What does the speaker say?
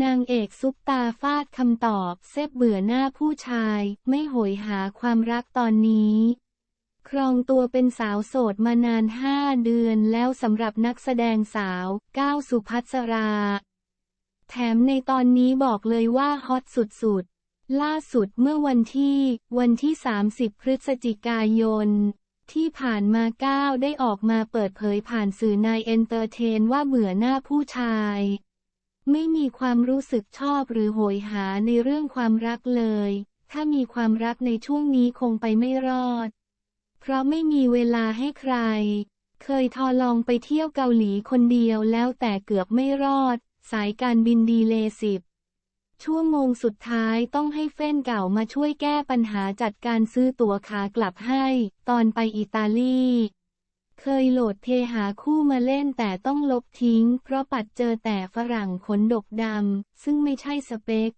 นางเอกซุปตาฟาดคำตอบเซบเบื่อหน้าผู้ชาย ไม่โหยหาความรักตอนนี้ ครองตัวเป็นสาวโสดมานานห้าเดือนแล้วสำหรับนักแสดงสาวก้าวสุภัสรา แถมในตอนนี้บอกเลยว่าฮอตสุดๆ ล่าสุดเมื่อวันที่ วันที่ 30 พฤศจิกายนที่ผ่านมาก้าวได้ออกมาเปิดเผยผ่านสื่อนายเอนเตอร์เทนว่าเบื่อหน้าผู้ชาย ไม่มีความรู้สึกชอบหรือโหยหาในเรื่องความรักเลย ถ้ามีความรักในช่วงนี้คงไปไม่รอด เพราะไม่มีเวลาให้ใคร เคยทอลองไปเที่ยวเกาหลีคนเดียวแล้วแต่เกือบไม่รอด สายการบินดีเลย์สิบชั่วโมงสุดท้ายต้องให้เฟ้นเก่ามาช่วยแก้ปัญหาจัดการซื้อตั๋วขากลับให้ ตอนไปอิตาลี เคยโหลดเทหาคู่มาเล่นแต่ต้องลบทิ้ง เพราะปัดเจอแต่ฝรั่งขนดกดำ ซึ่งไม่ใช่สเปค